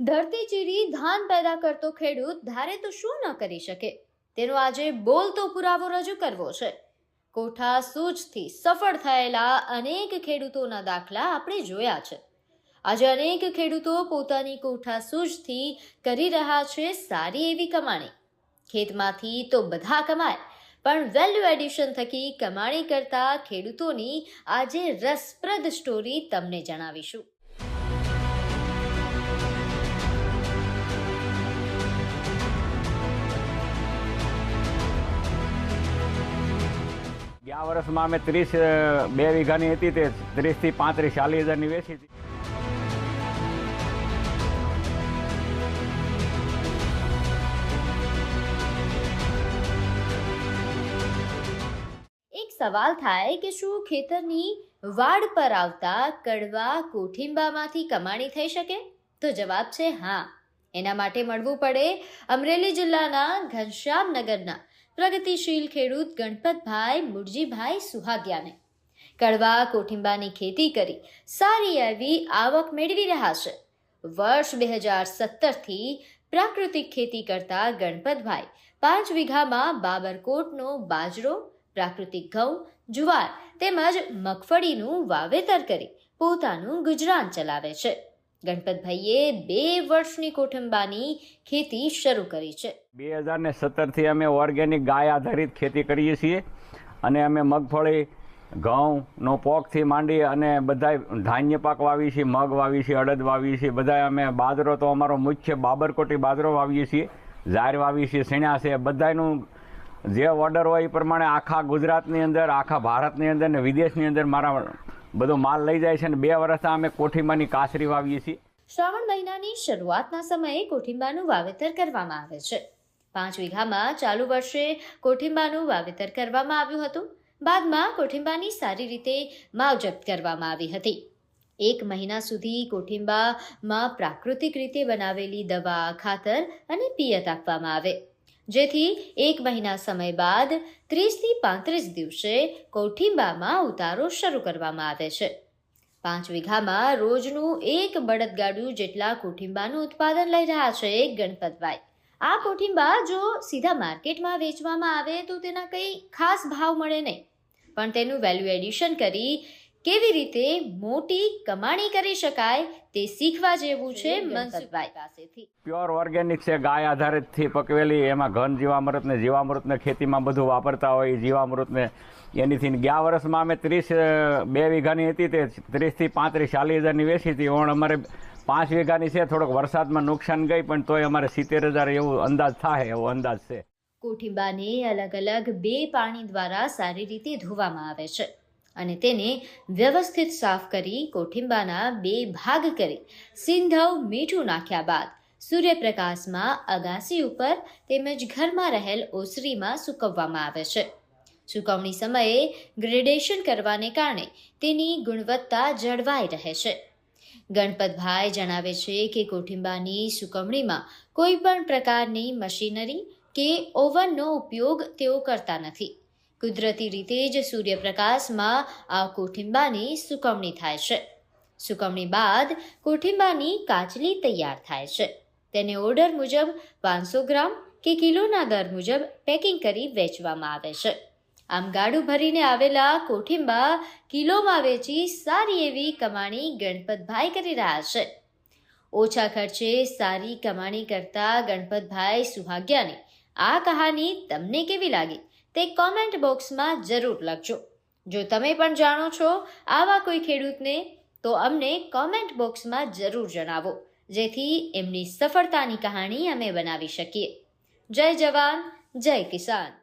ધરતી ચીરી ધાન પેદા કરતો ખેડૂત ધારે તો શું ન કરી શકે? તેનો આજે બોલતો પુરાવો રજૂ કરવો છે. કોઠા સૂઝથી સફળ થયેલા અનેક ખેડૂતોના દાખલા આપણે જોયા છે. આજે અનેક ખેડૂતો પોતાની કોઠા સૂઝથી કરી રહ્યા છે સારી એવી કમાણી. ખેતમાંથી તો બધા કમાય, પણ વેલ્યુ એડિશન થકી કમાણી કરતા ખેડૂતોની આજે રસપ્રદ સ્ટોરી તમને જણાવીશું. ગયા વર્ષમાં અમે ત્રીસ બે વીઘાની હતી તે ત્રીસથી પાંત્રીસ, ચાલીસ હજારની વેચી હતી. એક સવાલ થાય કે શું ખેતરની વાડ પર આવતા કડવા કોઠિંબામાંથી કમાણી થઈ શકે? તો જવાબ છે હા. એના માટે મળવું પડે અમરેલી જિલ્લાના ઘનશ્યામનગરના પ્રગતિશીલ ખેડૂત ગણપતભાઈ મુરજીભાઈ સુહાગિયાને. કડવા કોઠિંબાની ખેતી કરી સારી એવી આવક મેળવી રહ્યા છે. વર્ષ બે હજાર સત્તરથી પ્રાકૃતિક ખેતી કરતા ગણપતભાઈ પાંચ વીઘામાં બાબરકોટનો બાજરો, પ્રાકૃતિક ઘઉં, જુવાર તેમજ મગફળીનું વાવેતર કરી પોતાનું ગુજરાન ચલાવે છે. ગણપતભાઈએ બે વર્ષની કોઠંબાની ખેતી શરૂ કરી છે. બે હજાર ને સત્તરથી અમે ઓર્ગેનિક ગાય આધારિત ખેતી કરીએ છીએ અને અમે મગફળી, ઘઉંનો પોકથી માંડી અને બધા ધાન્ય પાક વાવીએ છીએ, મગ વાવીએ છીએ, અડદ વાવીએ છીએ બધા અમે બાજરો તો અમારો મુખ્ય બાબરકોટી બાજરો વાવીએ છીએ, ઝાર વાવીએ છીએ શેણા છે બધાનું જે ઓર્ડર હોય એ પ્રમાણે આખા ગુજરાતની અંદર, આખા ભારતની અંદર ને વિદેશની અંદર મારા બધો માલ લઈ જાય છે અને બે વર્ષ અમે કોઠીમાની કાસરી વાવીએ છીએ. શ્રાવણ મહિનાની શરૂઆતના સમયે કોઠિંબાનું વાવેતર કરવામાં આવે છે. પાંચ વીઘામાં ચાલુ વર્ષે કોઠિંબાનું વાવેતર કરવામાં આવ્યું હતું. બાદમાં કોઠિંબાની સારી રીતે માવજત કરવામાં આવી હતી. એક મહિના સુધી કોઠિંબામાં પ્રાકૃતિક રીતે બનાવેલી દવા, ખાતર અને પિયત આપવામાં આવે. જેથી એક મહિના સમય બાદ ત્રીસથી પાંત્રીસ દિવસે કોઠિંબામાં ઉતારો શરૂ કરવામાં આવે છે. પાંચ વીઘામાં રોજનું એક બળદગાડું જેટલા કોઠિંબાનું ઉત્પાદન લઈ રહ્યા છે ગણપતભાઈ. આ કોઠિંબા જો સીધા માર્કેટમાં વેચવામાં આવે તો તેના કંઈ ખાસ ભાવ મળે નહીં. પણ તેનું વેલ્યુ એડિશન કરી કેવી રીતે મોટી કમાણી કરી શકાય તે શીખવા જેવું છે મનસુખભાઈ પાસેથી. પ્યોર ઓર્ગેનિક છે ગાય આધારિતથી પકવેલી એમાં ઘન જીવામૃત ને જીવામૃતને ખેતીમાં બધું વાપરતા હોય એ જીવામૃતને એનીથી ગયા વર્ષમાં અમે ત્રીસ બે વીઘાની હતી તે ત્રીસથી પાંત્રીસ ચાલીસ હજારની વેચી હતી. ઓણ અમારે પાંચ વીઘાની છે થોડોક વરસાદમાં નુકસાન ગઈ પણ તોય અમારે સિત્તેર હજાર એવું અંદાજ થાય એવો અંદાજ છે. કોઠિંબાને અલગ અલગ બે પાણી દ્વારા સારી રીતે ધોવામાં આવે છે. અને તેને વ્યવસ્થિત સાફ કરી કોઠિંબાના બે ભાગ કરી. સિંધવ મીઠું નાખ્યા બાદ સૂર્યપ્રકાશમાં અગાસી ઉપર તેમજ ઘરમાં રહેલ ઓસરીમાં સૂકવવામાં આવે છે. સૂકવણી સમયે ગ્રેડેશન કરવાને કારણે તેની ગુણવત્તા જળવાઈ રહે છે. ગણપતભાઈ જણાવે છે કે કોઠિંબાની સુકવણીમાં કોઈ પણ પ્રકારની મશીનરી કે ઓવનનો ઉપયોગ તેઓ કરતા નથી. કુદરતી રીતે જ સૂર્યપ્રકાશમાં આ કોઠિંબાની સુકવણી થાય છે. સુકવણી બાદ કોઠિંબાની કાચલી તૈયાર થાય છે. તેને ઓર્ડર મુજબ પાંચસો ગ્રામ કે કિલોના દર મુજબ પેકિંગ કરી વેચવામાં આવે છે. આમ ગાડું ભરીને આવેલા કોઠિંબા કિલોમાં વેચી સારી એવી કમાણી ગણપતભાઈ કરી રહ્યા છે. ઓછા ખર્ચે સારી કમાણી કરતા ગણપતભાઈ સુહાગ્યાની આ કહાની તમને કેવી લાગી તે કોમેન્ટ બોક્સમાં જરૂર લખજો. જો તમે પણ જાણો છો આવા કોઈ ખેડૂતને, તો અમને કોમેન્ટ બોક્સમાં જરૂર જણાવો, જેથી એમની સફળતાની કહાણી અમે બનાવી શકીએ. જય જવાન, જય કિસાન.